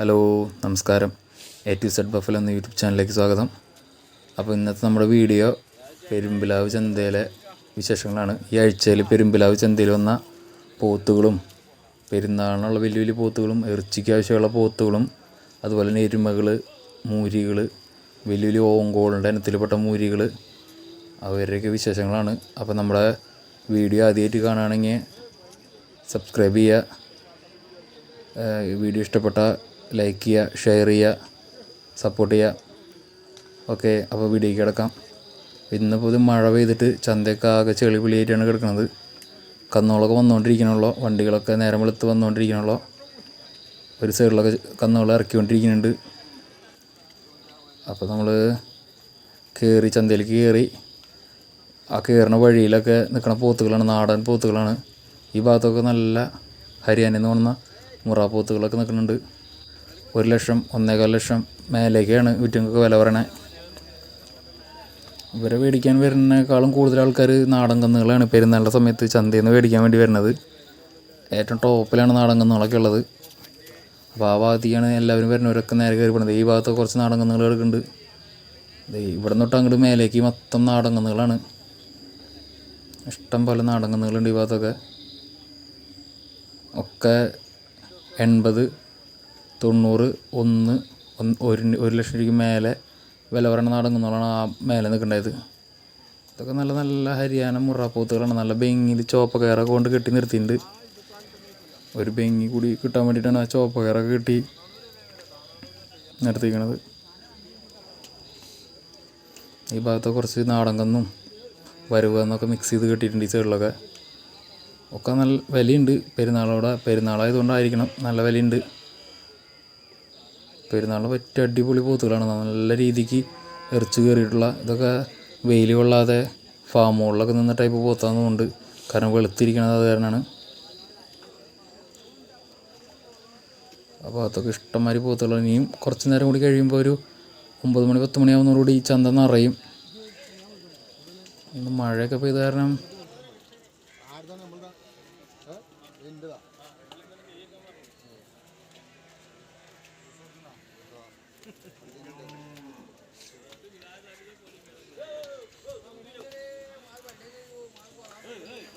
Hello നമസ്കാരം. A to Z ബഫൽ എന്ന YouTube ചാനലിലേക്ക് സ്വാഗതം. അപ്പോൾ ഇന്നത്തെ നമ്മുടെ വീഡിയോ പെരുമ്പിലാവ് ചന്തയിലെ വിശേഷങ്ങളാണ്. ഈ ആഴ്ചയിൽ പെരുമ്പിലാവ് ചന്തയിൽ വന്ന പോത്തുകളും പെരുന്നാളിനുള്ള വലിയ വലിയ പോത്തുകളും ഇറച്ചിക്ക് ആവശ്യമുള്ള പോത്തുകളും അതുപോലെ തന്നെ എരുമകൾ മൂരികൾ വലിയ വലിയ ഓങ്കോളിന്റെ ഇനത്തിൽപ്പെട്ട മൂരികൾ അവരുടെയൊക്കെ വിശേഷങ്ങളാണ്. അപ്പോൾ നമ്മുടെ വീഡിയോ ആദ്യമായിട്ട് കാണുകയാണെങ്കിൽ സബ്സ്ക്രൈബ് ചെയ്യുക. വീഡിയോ ഇഷ്ടപ്പെട്ട ലൈക്ക് ചെയ്യുക ഷെയർ ചെയ്യുക സപ്പോർട്ട് ചെയ്യുക. ഓക്കെ അപ്പോൾ വീഡിയോയ്ക്ക് കിടക്കാം. ഇന്നിപ്പോൾ ഇത് മഴ പെയ്തിട്ട് ചന്തയൊക്കെ ആകെ ചെളി പിളിയായിട്ടാണ് കിടക്കുന്നത് കന്നുകളൊക്കെ വന്നുകൊണ്ടിരിക്കണുള്ളൂ വണ്ടികളൊക്കെ നേരം വെളുത്ത് വന്നുകൊണ്ടിരിക്കണുള്ളൂ ഒരു സൈഡിലൊക്കെ കന്നുകൾ ഇറക്കിക്കൊണ്ടിരിക്കുന്നുണ്ട്. അപ്പോൾ നമ്മൾ കയറി ചന്തയിലേക്ക് കയറി ആ കയറുന്ന വഴിയിലൊക്കെ നിൽക്കുന്ന പോത്തുകളാണ് നാടൻ പോത്തുകളാണ്. ഈ ഭാഗത്തൊക്കെ നല്ല ഹരിയാനയിൽ നിന്ന് മുറ പോത്തുകളൊക്കെ നിൽക്കുന്നുണ്ട് ഒരു ലക്ഷം ഒന്നേകാൽ ലക്ഷം മേലേക്കാണ് വിറ്റുങ്ങൾക്ക് വില പറയണേ. ഇവരെ മേടിക്കാൻ വരുന്നതിനേക്കാളും കൂടുതൽ ആൾക്കാർ നാടൻ കന്നുകളാണ്. പെരുന്നാളിന്റെ സമയത്ത് ചന്തയിൽ നിന്ന് മേടിക്കാൻ വേണ്ടി വരുന്നത്. ഏറ്റവും ടോപ്പിലാണ് നാടൻ കന്നുകളൊക്കെ ഉള്ളത്. അപ്പോൾ ആ ഭാഗത്തേക്കാണ് എല്ലാവരും വരുന്നവരൊക്കെ നേരെ കയറി പോകുന്നത് ഈ ഭാഗത്ത് കുറച്ച് നാടൻ കന്നുകൾ കിടക്കുന്നുണ്ട്. ഇവിടെ തൊട്ട് അങ്ങോട്ട് മേലേക്ക് മൊത്തം നാടൻ കന്നുകളാണ്. ഇഷ്ടം പോലെ നാടൻ കന്നുകളുണ്ട് ഈ ഭാഗത്തൊക്കെ. ഒക്കെ എൺപത് തൊണ്ണൂറ് ഒന്ന് ഒരു ഒരു ലക്ഷം രൂപയ്ക്ക് മേലെ വില പറയുന്ന ആ മേലെ നിൽക്കേണ്ടത്. ഇതൊക്കെ നല്ല നല്ല ഹരിയാന മുറാപ്പൂത്തുകളാണ്. നല്ല ബെങ്ങിൽ ചോപ്പ കയറൊക്കെ കൊണ്ട് കെട്ടി നിർത്തിയിട്ടുണ്ട്. ഒരു ബെങ്ങി കൂടി കിട്ടാൻ വേണ്ടിയിട്ടാണ് ആ ചോപ്പ കയറൊക്കെ കെട്ടി നിർത്തിക്കണത് ഈ ഭാഗത്ത് കുറച്ച് നാടൻ കന്നും വരവ് എന്നൊക്കെ മിക്സ് ചെയ്ത് കെട്ടിയിട്ടുണ്ട് ഈ സൈഡിലൊക്കെ ഒക്കെ നല്ല വിലയുണ്ട്. പെരുന്നാളോടെ പെരുന്നാളായതുകൊണ്ടായിരിക്കണം നല്ല വിലയുണ്ട്. പെരുന്നാളിന് പറ്റിയ അടിപൊളി പോത്തുകളാണ്. നല്ല രീതിക്ക് ഇറച്ചി കയറിയിട്ടുള്ള ഇതൊക്കെ വെയിൽ കൊള്ളാതെ ഫാമുകളിലൊക്കെ നിന്ന ടൈപ്പ് പോത്താന്നുകൊണ്ട് കാരണം വെളുത്തിരിക്കണത് അത് കാരണമാണ് അപ്പോൾ അതൊക്കെ ഇഷ്ടംമാതിരി പോത്തുകളാണ്. ഇനിയും കുറച്ച് നേരം കൂടി കഴിയുമ്പോൾ ഒരു ഒമ്പത് മണി പത്ത് മണിയാവുന്നതോടുകൂടി ചന്ത നിറയും. ഇന്ന് മഴയൊക്കെ പെയ്ത കാരണം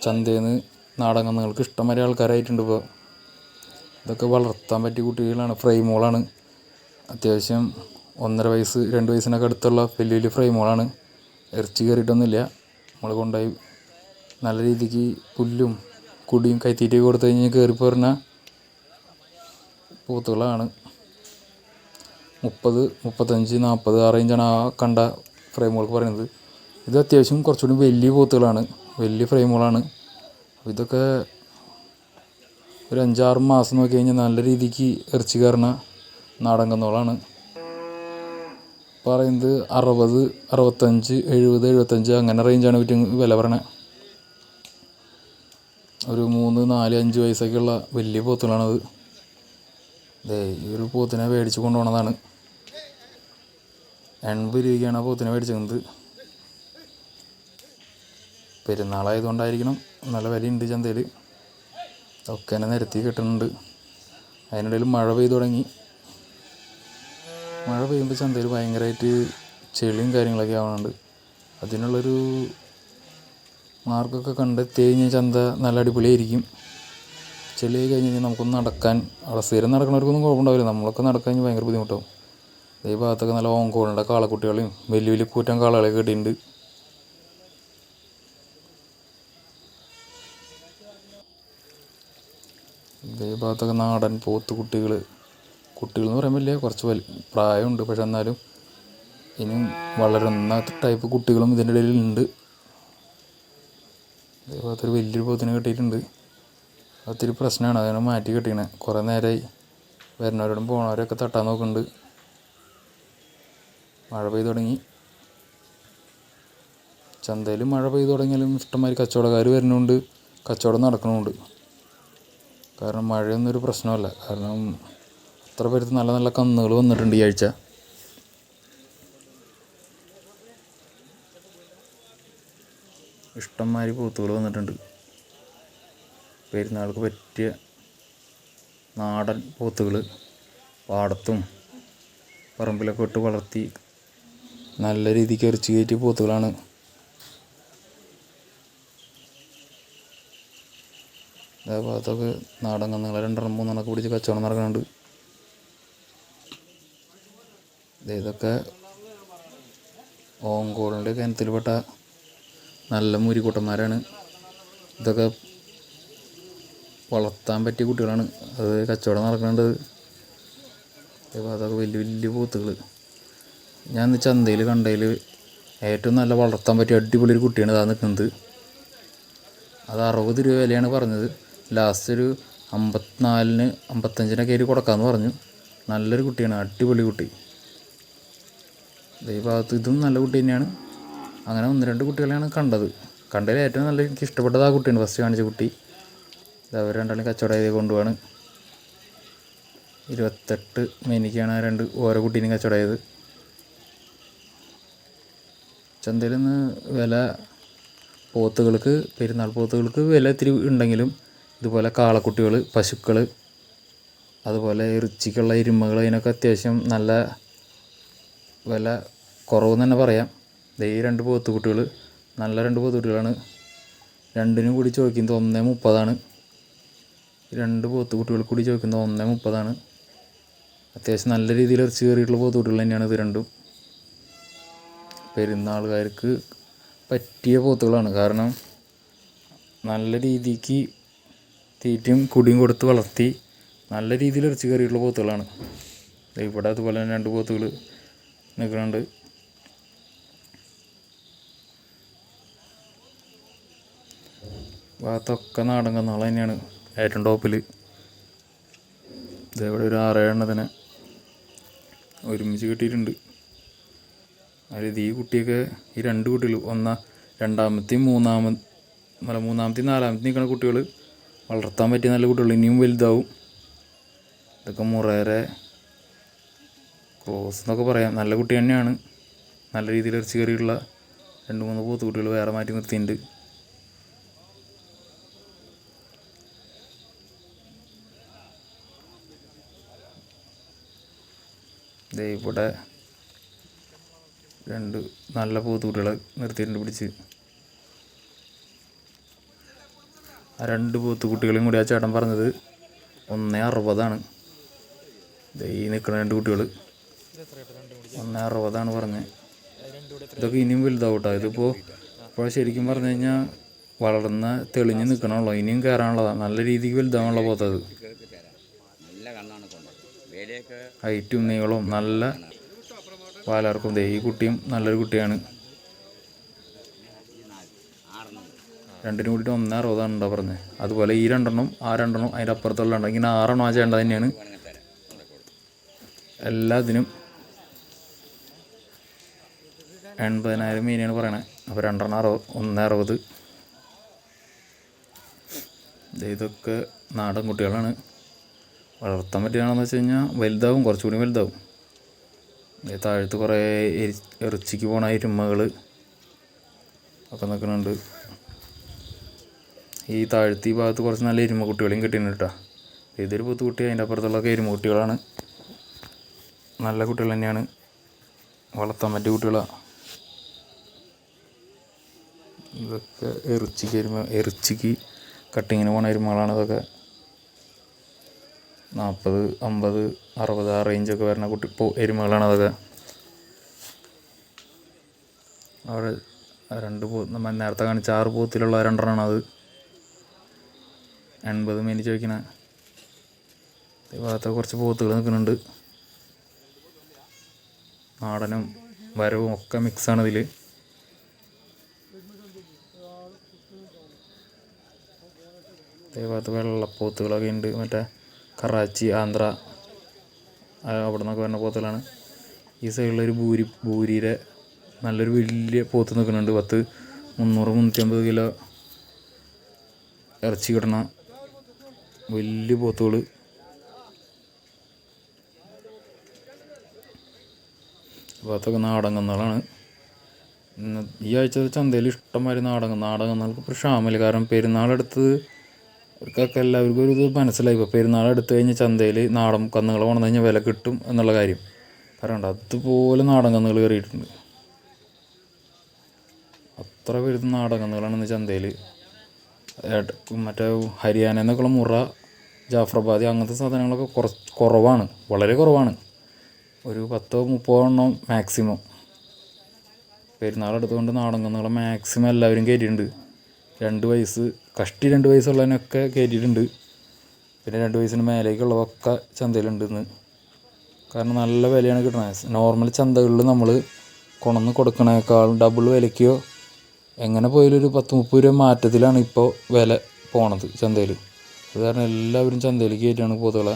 ചന്തയിൽ നിന്ന് നിങ്ങൾക്ക് ഇഷ്ടം വരെ ആൾക്കാരായിട്ടുണ്ട് ഇപ്പോൾ ഇതൊക്കെ വളർത്താൻ പറ്റിയ കുട്ടികളാണ്. ഫ്രെയിമുകളാണ് അത്യാവശ്യം ഒന്നര വയസ്സ് രണ്ട് വയസ്സിനൊക്കെ അടുത്തുള്ള വലിയ വലിയ ഫ്രെയിമുകളാണ് ഇറച്ചി കയറിയിട്ടൊന്നുമില്ല. നമ്മൾ കൊണ്ടുപോയി നല്ല രീതിക്ക് പുല്ലും കുടിയും കൈത്തീറ്റയൊക്കെ കൊടുത്തു കഴിഞ്ഞാൽ കയറി പറഞ്ഞ പോത്തുകളാണ്. മുപ്പത് മുപ്പത്തഞ്ച് നാൽപ്പത് ആ റേഞ്ചാണ് ആ കണ്ട ഫ്രെയിമുകൾക്ക് പറയുന്നത്. ഇത് അത്യാവശ്യം കുറച്ചുകൂടി വലിയ പോത്തുകളാണ്. വലിയ ഫ്രെയിമുകളാണ്. ഇതൊക്കെ ഒരു അഞ്ചാറ് മാസം നോക്കി കഴിഞ്ഞാൽ നല്ല രീതിക്ക് ഇറച്ചി കയറുന്ന നാടൻ കന്നുകളാണ്. പറയുന്നത് അറുപത് അറുപത്തഞ്ച് എഴുപത് എഴുപത്തഞ്ച് അങ്ങനെ റേഞ്ചാണ് വിറ്റ് വില പറയണത് ഒരു മൂന്ന് നാല് അഞ്ച് വയസ്സൊക്കെയുള്ള വലിയ പോത്തുകളാണത്. ദേ ഈ ഒരു പോത്തിനെ മേടിച്ച് കൊണ്ടുപോകണതാണ് എൺപത് രൂപയ്ക്കാണ് ആ പോത്തിനെ മേടിച്ചത് പെരുന്നാളായതുകൊണ്ടായിരിക്കണം നല്ല വിലയുണ്ട് ചന്തയിൽ. ഒക്കെ തന്നെ നിരത്തി കിട്ടുന്നുണ്ട്. അതിനിടയിൽ മഴ പെയ്തു തുടങ്ങി. മഴ പെയ്യുമ്പോൾ ചന്തയിൽ ഭയങ്കരമായിട്ട് ചെളിയും കാര്യങ്ങളൊക്കെ ആവുന്നുണ്ട്. അതിനുള്ളൊരു മാർഗമൊക്കെ കണ്ടെത്തി കഴിഞ്ഞാൽ ചന്ത നല്ല അടിപൊളിയായിരിക്കും. ചെളി കഴിഞ്ഞ് കഴിഞ്ഞാൽ നമുക്കൊന്ന് നടക്കാൻ അവിടെ സ്ഥിരം നടക്കുന്നവർക്കൊന്നും കുഴപ്പമുണ്ടാവില്ല. നമ്മളൊക്കെ നടക്കാൻ കഴിഞ്ഞാൽ ഭയങ്കര ബുദ്ധിമുട്ടാവും. ഈ ഭാഗത്തൊക്കെ നല്ല ഓങ്കോളിന്റെ കാളക്കുട്ടികളെയും വലിയ വലിയ കൂറ്റൻ കാളകളൊക്കെ കിട്ടിയിട്ടുണ്ട്. ഇതേ ഭാഗത്തൊക്കെ നാടൻ പോത്ത് കുട്ടികൾ എന്ന് പറയാൻ ഇല്ലേ കുറച്ച് വലി പ്രായമുണ്ട്. പക്ഷെ എന്നാലും ഇനിയും വളരുന്ന ടൈപ്പ് കുട്ടികളും ഇതിന്റെ ഇടയിൽ ഉണ്ട് അതേ ഭാഗത്തൊരു വലിയൊരു പോത്തിനെ കെട്ടിയിട്ടുണ്ട്. അതൊത്തിരി പ്രശ്നമാണ്. അതിനെ മാറ്റി കെട്ടിക്കണേ. കുറേ നേരമായി വരുന്നവരോടും പോണവരൊക്കെ തട്ടാൻ നോക്കുന്നുണ്ട്. മഴ പെയ്തു തുടങ്ങി. ചന്തയിൽ മഴ പെയ്തു തുടങ്ങിയാലും ഇഷ്ടംമാതിരി കച്ചവടക്കാർ വരുന്നുണ്ട്. കച്ചവടം നടക്കണമുണ്ട് കാരണം മഴയൊന്നും ഒരു പ്രശ്നമല്ല. കാരണം അത്ര പേർക്ക് നല്ല നല്ല കന്നുകൾ വന്നിട്ടുണ്ട് ഈ ആഴ്ച. ഇഷ്ടംമാതിരി പൂത്തുകൾ വന്നിട്ടുണ്ട്. പെരുന്നാൾക്ക് പറ്റിയ നാടൻ പൂത്തുകൾ. പാടത്തും പറമ്പിലൊക്കെ ഇട്ട് വളർത്തി നല്ല രീതിക്ക് ഇറച്ചി കയറ്റിയ പോത്തുകളാണ്. ഇതേ ഭാഗത്തൊക്കെ നാടൻ കന്നുകൾ രണ്ടെണ്ണം മൂന്നെണ്ണമൊക്കെ പിടിച്ച് കച്ചവടം നടക്കുന്നുണ്ട്. ഇതൊക്കെ ഓങ്കോളിന്റെ കിണത്തിൽപ്പെട്ട നല്ല മുരിക്കുട്ടന്മാരാണ്. ഇതൊക്കെ വളർത്താൻ പറ്റിയ കുട്ടികളാണ്. അത് കച്ചവടം നടക്കുന്നുണ്ട്. ഇതേ അതൊക്കെ വലിയ വലിയ പോത്തുകൾ ഞാൻ ഇന്ന് ചന്തയിൽ കണ്ടതിൽ ഏറ്റവും നല്ല വളർത്താൻ പറ്റിയ അടിപൊളി ഒരു കുട്ടിയാണ് ഇതാ നിൽക്കുന്നത് അത് അറുപത് രൂപ വിലയാണ് പറഞ്ഞത്. ലാസ്റ്റ് ഒരു അമ്പത്തിനാലിന് അമ്പത്തഞ്ചിനൊക്കെ കയറി കൊടുക്കാമെന്ന് പറഞ്ഞു. നല്ലൊരു കുട്ടിയാണ് അടിപൊളി കുട്ടി. ഈ ഭാഗത്ത് ഇതും നല്ല കുട്ടി തന്നെയാണ്. അങ്ങനെ ഒന്ന് രണ്ട് കുട്ടികളെയാണ് കണ്ടത്. കണ്ടതിൽ ഏറ്റവും നല്ല എനിക്ക് ഇഷ്ടപ്പെട്ടത് ആ കുട്ടിയാണ് ഫസ്റ്റ് കാണിച്ച കുട്ടി. അവർ രണ്ടാളും കച്ചവടം ചെയ്ത് കൊണ്ടുപോവാണ്. ഇരുപത്തെട്ട് മേനിക്കാണ് രണ്ട് ഓരോ കുട്ടീനും കച്ചവടം ചെയ്ത്. ചന്തയിൽ നിന്ന് വില പോത്തുകൾക്ക് പെരുന്നാൾ പോത്തുകൾക്ക് വില ഇത്തിരി ഉണ്ടെങ്കിലും ഇതുപോലെ കാളക്കുട്ടികൾ പശുക്കൾ അതുപോലെ ഇറച്ചിക്കുള്ള എരുമകൾ അതിനൊക്കെ അത്യാവശ്യം നല്ല വില കുറവെന്ന് തന്നെ പറയാം. ദേ ഈ രണ്ട് പോത്തുകുട്ടികൾ നല്ല രണ്ട് പോത്തുകുട്ടികളാണ് രണ്ടിനും കൂടി ചോദിക്കുന്നത് ഒന്നേ മുപ്പതാണ്. രണ്ട് പോത്തുകുട്ടികൾ കൂടി ചോദിക്കുന്നത് ഒന്നേ മുപ്പതാണ്. അത്യാവശ്യം നല്ല രീതിയിൽ ഇറച്ചി കയറിയിട്ടുള്ള പോത്തുകുട്ടികൾ തന്നെയാണ് ഇത് രണ്ടും. പെരുന്നാളുകാർക്ക് പറ്റിയ പോത്തുകളാണ്. കാരണം നല്ല രീതിക്ക് തീറ്റയും കുടിയും കൊടുത്ത് വളർത്തി നല്ല രീതിയിൽ ഇറച്ചി കയറിയിട്ടുള്ള പോത്തുകളാണ്. ഇവിടെ അതുപോലെ തന്നെ രണ്ട് പോത്തുകൾ നിൽക്കുന്നുണ്ട് ഭാഗത്തൊക്കെ നാടൻ കന്നുകൾ തന്നെയാണ്. ഏറ്റവും ടോപ്പിൽ ഇതേവിടെ ഒരു ആറേഴെണ്ണത്തിന് ഒരുമിച്ച് കിട്ടിയിട്ടുണ്ട്. അതായത് ഈ കുട്ടിയൊക്കെ ഈ രണ്ട് കുട്ടികൾ ഒന്ന രണ്ടാമത്തെയും മൂന്നാമ മൂന്നാമത്തെയും നാലാമത്തെയും നിൽക്കുന്ന കുട്ടികൾ വളർത്താൻ പറ്റിയ നല്ല കുട്ടികൾ ഇനിയും വലുതാവും. ഇതൊക്കെ മുറേറെ ക്രോസ് എന്നൊക്കെ പറയാം. നല്ല കുട്ടി തന്നെയാണ്. നല്ല രീതിയിൽ ഇറച്ചി കയറിയുള്ള രണ്ട് മൂന്ന് പോത്ത് കുട്ടികൾ വേറെ മാറ്റി നിർത്തിയിട്ടുണ്ട്. ഇവിടെ രണ്ട് നല്ല പോത്തുകുട്ടികളെ നിർത്തിയിട്ടുണ്ട് പിടിച്ച്. ആ രണ്ട് പോത്തുകുട്ടികളെയും കൂടി ആ ചേട്ടൻ പറഞ്ഞത് ഒന്നേ അറുപതാണ്. ഈ നിൽക്കുന്ന രണ്ട് കുട്ടികൾ. ഒന്നേ അറുപതാണ് പറഞ്ഞത് ഇതൊക്കെ ഇനിയും വലുതാവട്ടോ. ഇതിപ്പോൾ ഇപ്പോൾ ശരിക്കും പറഞ്ഞു കഴിഞ്ഞാൽ വളർന്ന തെളിഞ്ഞ് നിൽക്കണമല്ലോ ഇനിയും കയറാനുള്ളതാണ് നല്ല രീതിക്ക് വലുതാവാനുള്ള പോത്തത് ഹൈറ്റും നീളവും നല്ല പാലാർക്കും ഈ കുട്ടിയും നല്ലൊരു കുട്ടിയാണ്. രണ്ടിനും കൂടിയിട്ട് ഒന്നേ അറുപതാണ് ഉണ്ടോ പറഞ്ഞത് അതുപോലെ ഈ രണ്ടെണ്ണം ആ രണ്ടെണ്ണം അതിന്റെ അപ്പുറത്തുള്ള ഉണ്ട് ഇങ്ങനെ ആറെണ്ണം ആ ചേണ്ട തന്നെയാണ്. എല്ലാത്തിനും എൺപതിനായിരം മീനാണ് പറയണത് അപ്പോൾ രണ്ടെണ്ണം അറുപത് ഒന്നേ അറുപത്. ഇതൊക്കെ നാടൻ കുട്ടികളാണ്. വളർത്താൻ പറ്റുകയാണെന്ന് വെച്ച് കഴിഞ്ഞാൽ വലുതാവും കുറച്ചുകൂടി വലുതാവും. താഴത്ത് കുറേ എറിച്ചിക്ക് പോകണ പോണ ഇരുമകൾ ഒക്കെ നിൽക്കുന്നുണ്ട്. ഈ താഴ്ത്തി ഭാഗത്ത് കുറച്ച് നല്ല എരുമ കുട്ടികളെയും കിട്ടിയിട്ടുണ്ട് കേട്ടോ. ഇതൊരു പുത്തു കുട്ടി അതിന്റെ അപ്പുറത്തുള്ളതൊക്കെ എരുമ കുട്ടികളാണ്. നല്ല കുട്ടികൾ തന്നെയാണ്. വളർത്താൻ പറ്റിയ കുട്ടികളാണ് ഇതൊക്കെ ഇറച്ചിക്ക് എരുമ ഇറച്ചിക്ക് കട്ടിങ്ങിന് പോണ എരുമകളാണ് ഇതൊക്കെ. നാൽപ്പത് അമ്പത് അറുപത് ആ റേഞ്ചൊക്കെ വരുന്ന കുട്ടി ഇപ്പോൾ എരുമകളാണ് അതൊക്കെ അവിടെ രണ്ട് പോ നമ്മൾ നേരത്തെ കാണിച്ച ആറ് പോത്തിലുള്ള രണ്ടെണ്ണമാണ് അത് എൺപത് മേനി ചോദിക്കണ. ഈ ഭാഗത്ത് കുറച്ച് പോത്തുകൾ നിൽക്കുന്നുണ്ട്. നാടനും വരവും ഒക്കെ മിക്സാണ് ഇതിൽ ഭാഗത്ത് വെള്ളപ്പോത്തുകളൊക്കെ ഉണ്ട്. മറ്റേ കറാച്ചി ആന്ധ്ര അവിടെ നിന്നൊക്കെ വരുന്ന പോത്തുകളാണ്. ഈ സൈഡിലൊരു ഭൂരി ഭൂരിയുടെ നല്ലൊരു വലിയ പോത്ത് നിൽക്കുന്നുണ്ട്. പത്ത് മുന്നൂറ് മുന്നൂറ്റി അമ്പത് കിലോ ഇറച്ചി കിട്ടണ വലിയ പോത്തുകൾ അപ്പോൾ അതൊക്കെ ഇന്ന് ഈ ആഴ്ച ചന്തയിൽ ഇഷ്ടംമാതിരി നാടകം നാടകങ്ങൾക്ക് ഇപ്പോൾ ക്ഷാമില്ല കാരണം പെരുന്നാളെടുത്ത് അവർക്കൊക്കെ എല്ലാവർക്കും ഒരു ഇത് മനസ്സിലായി. ഇപ്പോൾ പെരുന്നാളെടുത്ത് കഴിഞ്ഞാൽ ചന്തയിൽ നാടൻ കന്നുകൾ വന്നു കഴിഞ്ഞാൽ വില കിട്ടും എന്നുള്ള കാര്യം. പറയണ്ട അതുപോലെ നാടൻ കന്നുകൾ കയറിയിട്ടുണ്ട്. അത്ര വരുന്ന നാടൻ കന്നുകളാണ് ഇന്ന് ചന്തയിൽ. മറ്റേ ഹരിയാന എന്നൊക്കെയുള്ള മുറ ജാഫ്രബാദി അങ്ങനത്തെ സാധനങ്ങളൊക്കെ കുറച്ച് കുറവാണ്. വളരെ കുറവാണ്. ഒരു പത്തോ മുപ്പതോ എണ്ണം മാക്സിമം. പെരുന്നാളെടുത്തുകൊണ്ട് നാടൻ കന്നുകളെ മാക്സിമം എല്ലാവരും കയറ്റിയിട്ടുണ്ട് രണ്ട് വയസ്സ് കഷ്ടി രണ്ട് വയസ്സുള്ളതിനൊക്കെ കയറ്റിയിട്ടുണ്ട് പിന്നെ രണ്ട് വയസ്സിന് മേലേക്കുള്ളതൊക്കെ ചന്തയിലുണ്ട് ഇന്ന് കാരണം നല്ല വിലയാണ് കിട്ടുന്നത് നോർമൽ ചന്തകളിൽ നമ്മൾ കൊണ്ടുവന്ന് കൊടുക്കണേക്കാളും ഡബിൾ വിലയ്ക്കോ എങ്ങനെ പോയാലും ഒരു പത്ത് മുപ്പത് രൂപ മാറ്റത്തിലാണ് ഇപ്പോൾ വില പോണത് ചന്തയിൽ. അത് കാരണം എല്ലാവരും ചന്തയിലേക്ക് കയറ്റിയാണ് പോത്തുകളെ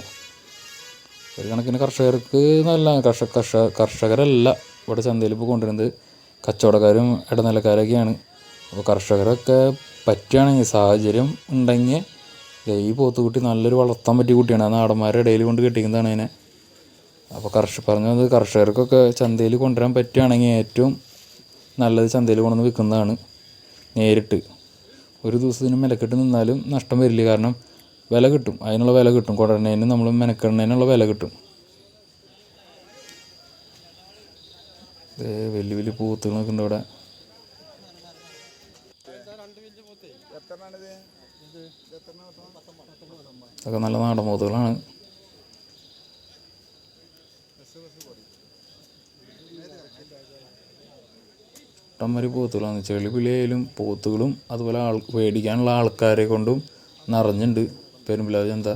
ഒരു കണക്കിന് കർഷകർക്ക് നല്ല കർഷ കർഷ കർഷകരല്ല ഇവിടെ ചന്തയിൽ ഇപ്പോൾ കൊണ്ടുവരുന്നത്. കച്ചവടക്കാരും ഇടനിലക്കാരൊക്കെയാണ്. അപ്പോൾ കർഷകരൊക്കെ പറ്റുകയാണെങ്കിൽ സാഹചര്യം ഉണ്ടെങ്കിൽ ഈ പോത്തുകുട്ടി നല്ലൊരു വളർത്താൻ പറ്റിയ കുട്ടിയാണ്. ആ നാടന്മാരുടെ ഇടയിൽ കൊണ്ട് കെട്ടിക്കുന്നതാണ് അതിനെ. അപ്പോൾ കർഷ പറഞ്ഞത് കർഷകർക്കൊക്കെ ചന്തയിൽ കൊണ്ടുവരാൻ പറ്റുകയാണെങ്കിൽ ഏറ്റവും നല്ലത് ചന്തയിൽ കൊണ്ടുവന്ന് വിൽക്കുന്നതാണ് നേരിട്ട്. ഒരു ദിവസത്തിന് മെനക്കെട്ട് നിന്നാലും നഷ്ടം വരില്ല. കാരണം വില കിട്ടും. അതിനുള്ള വില കിട്ടും. കൊണ്ടുവരുന്നതിന് നമ്മൾ മെനക്കെടുന്നതിനുള്ള വില കിട്ടും. വലിയ വലിയ പൂത്തുകളൊക്കെ ഉണ്ട് ഇവിടെ ഇതൊക്കെ നല്ല നാടൻ പോത്തുകളാണ്. ഇഷ്ടംമാതിരി പോത്തുകളാണ് ചെളിപിളിയായാലും പോത്തുകളും അതുപോലെ ആൾ മേടിക്കാനുള്ള ആൾക്കാരെ കൊണ്ടും നിറഞ്ഞിട്ടുണ്ട് പെരുമ്പിലാവ് ചന്ത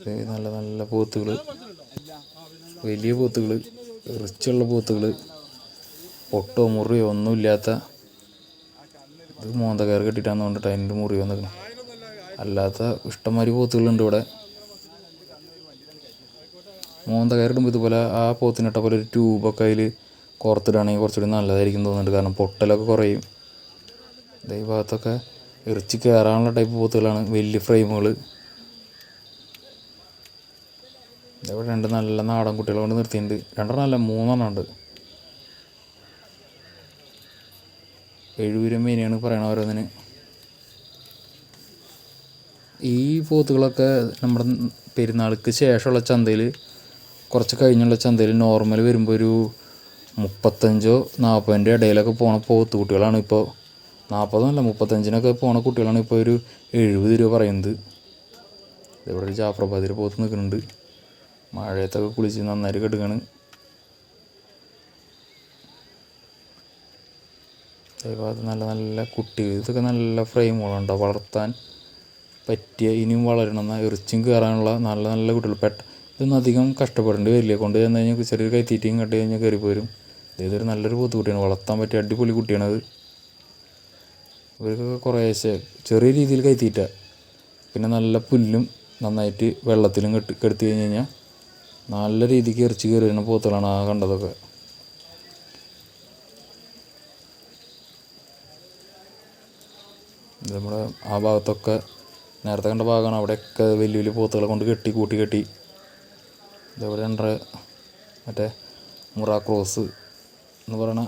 ദേ നല്ല നല്ല പോത്തുകൾ വലിയ പോത്തുകൾ റിച്ചുള്ള പോത്തുകൾ പൊട്ടോ മുറിയോ ഒന്നുമില്ലാത്ത. ഇത് കയറി കെട്ടിട്ടാന്ന് കൊണ്ടിട്ട് അതിന്റെ മുറിയോ നിൽക്കണം അല്ലാത്ത ഇഷ്ടംമാതിരി പോത്തുകളുണ്ട് ഇവിടെ. മോന്ത കയറിടുമ്പോൾ ഇതുപോലെ ആ പോത്തിനിട്ട പോലെ ഒരു ട്യൂബൊക്കെ അതിൽ കോർത്തിടുകയാണെങ്കിൽ കുറച്ചുകൂടി നല്ലതായിരിക്കും തോന്നുന്നുണ്ട്. കാരണം പൊട്ടലൊക്കെ കുറയും. ഈ ഭാഗത്തൊക്കെ ഇറച്ചി കയറാനുള്ള ടൈപ്പ് പോത്തുകളാണ്. വലിയ ഫ്രെയിമുകൾ ഇവിടെ രണ്ട് നല്ല നാടൻ കുട്ടികളെ കൊണ്ട് നിർത്തിയിട്ടുണ്ട്. രണ്ടെണ്ണം അല്ല മൂന്നെണ്ണം ഉണ്ട്. എഴുപത് മീനെയാണ് പറയണ ഓരോന്നിന്. ഈ പോത്തുകളൊക്കെ നമ്മുടെ പെരുന്നാൾക്ക് ശേഷമുള്ള ചന്തയിൽ കുറച്ച് കഴിഞ്ഞുള്ള ചന്തയിൽ നോർമൽ വരുമ്പോൾ ഒരു മുപ്പത്തഞ്ചോ നാൽപ്പതിന്റെ ഇടയിലൊക്കെ പോണ പോത്ത് കുട്ടികളാണ് ഇപ്പോൾ നാൽപ്പതല്ല മുപ്പത്തഞ്ചിനൊക്കെ പോണ കുട്ടികളാണ് ഇപ്പോൾ ഒരു എഴുപത് രൂപ പറയുന്നത്. ഇവിടെ ഒരു ജാഫ്രബാദിൽ പോത്ത് നിൽക്കുന്നുണ്ട്. മഴയത്തൊക്കെ കുളിച്ച് നന്നായിട്ട് കെടുക്കാണ്. അതേപോലെ നല്ല നല്ല കുട്ടികൾ ഇതൊക്കെ നല്ല ഫ്രെയിമുകളുണ്ടോ വളർത്താൻ പറ്റിയ ഇനിയും വളരണമെന്ന എറിച്ചും കയറാനുള്ള നല്ല നല്ല കുട്ടികൾ. പെട്ട ഇതൊന്നും അധികം കഷ്ടപ്പെടേണ്ടി വരില്ല. കൊണ്ട് ചെന്ന് കഴിഞ്ഞാൽ ചെറിയൊരു കൈത്തീറ്റയും കട്ട് കഴിഞ്ഞാൽ കയറി പോരും ഇതൊരു നല്ലൊരു പോത്ത് കുട്ടിയാണ് വളർത്താൻ പറ്റിയ അടിപൊളി കുട്ടിയാണത്. ഇവർക്കൊക്കെ കുറേശ്ശെ ചെറിയ രീതിയിൽ കൈത്തീറ്റ. പിന്നെ നല്ല പുല്ലും നന്നായിട്ട് വെള്ളത്തിലും കെട്ടി കെടുത്തി കഴിഞ്ഞ് കഴിഞ്ഞാൽ നല്ല രീതിക്ക് എറിച്ച് കയറി വരുന്ന പോത്തുകളാണ് ആ കണ്ടതൊക്കെ. നമ്മുടെ ആ ഭാഗത്തൊക്കെ നേരത്തെ കണ്ട ഭാഗമാണ്. അവിടെയൊക്കെ വലിയ വലിയ പോത്തുകളെ കൊണ്ട് കെട്ടി കൂട്ടി കെട്ടി. ഇതേപോലെ രണ്ടര മറ്റേ മുറ ക്രോസ് എന്ന് പറയണ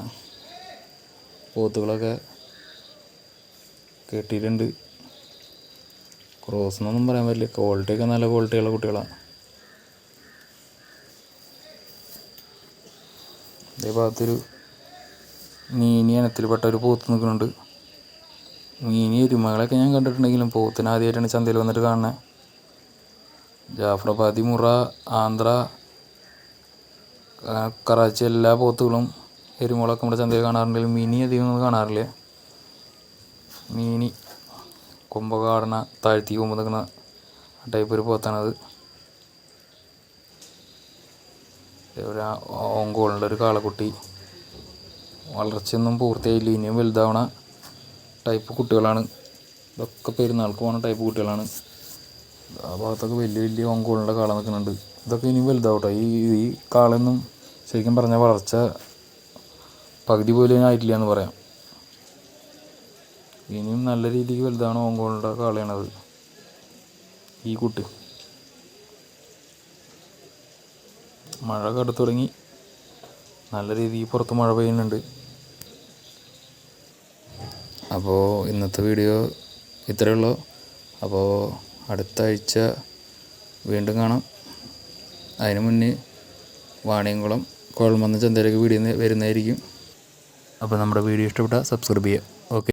പോത്തുകളൊക്കെ കെട്ടിയിട്ടുണ്ട്. ക്രോസ് എന്നൊന്നും പറയാൻ പറ്റില്ല. ക്വാളിറ്റിയൊക്കെ നല്ല ക്വാളിറ്റിയുള്ള കുട്ടികളാണ് ഇതേ ഭാഗത്തൊരു നീനി ഇനത്തിൽപ്പെട്ട ഒരു പോത്ത് നിൽക്കുന്നുണ്ട്. മീനി എരുമകളൊക്കെ ഞാൻ കണ്ടിട്ടുണ്ടെങ്കിലും പോത്തിന് ആദ്യമായിട്ടാണ് ചന്തയിൽ വന്നിട്ട് കാണുന്നത് ജാഫ്രബാദി മുറ ആന്ധ്ര കറാച്ചി എല്ലാ പോത്തുകളും എരുമകളൊക്കെ നമ്മുടെ ചന്തയിൽ കാണാറുണ്ടെങ്കിലും മിനി അധികം ഒന്നും കാണാറില്ല. മീനി കൊമ്പ കാടണ താഴ്ത്തി കൊമ്പ് നിൽക്കുന്ന ടൈപ്പ് ഒരു പോത്താണത്. ഒരു ഓങ്കോളിന്റെ ഒരു കാളക്കുട്ടി. വളർച്ചയൊന്നും പൂർത്തിയായില്ല. ഇനിയും വലുതാവണ. ടൈപ്പ് കുട്ടികളാണ്. ഇതൊക്കെ പെരുന്നാൾക്ക് പോകുന്ന ടൈപ്പ് കുട്ടികളാണ്. ആ ഭാഗത്തൊക്കെ വലിയ വലിയ ഓങ്കോളിന്റെ കാള നിൽക്കുന്നുണ്ട്. ഇതൊക്കെ ഇനിയും വലുതാവട്ടെ. ഈ ഈ കാളൊന്നും ശരിക്കും പറഞ്ഞാൽ വളർച്ച പകുതി പോലും ആയിട്ടില്ല എന്ന് പറയാം. ഇനിയും നല്ല രീതിക്ക് വലുതാണ് ഓങ്കോളിന്റെ കാളയാണത്. ഈ കുട്ടി. മഴ കടുത്തു തുടങ്ങി. നല്ല രീതിയിൽ പുറത്ത് മഴ പെയ്യുന്നുണ്ട്. അപ്പോൾ ഇന്നത്തെ വീഡിയോ ഇത്രയേ ഉള്ളൂ. അപ്പോൾ അടുത്ത ആഴ്ച വീണ്ടും കാണാം. അതിന് മുന്നേ വാണിയംകുളം കോഴമന്ന ചന്തയിലേക്ക് വീഡിയോ വരുന്നതായിരിക്കും. അപ്പോൾ നമ്മുടെ വീഡിയോ ഇഷ്ടപ്പെട്ടാൽ സബ്സ്ക്രൈബ് ചെയ്യുക.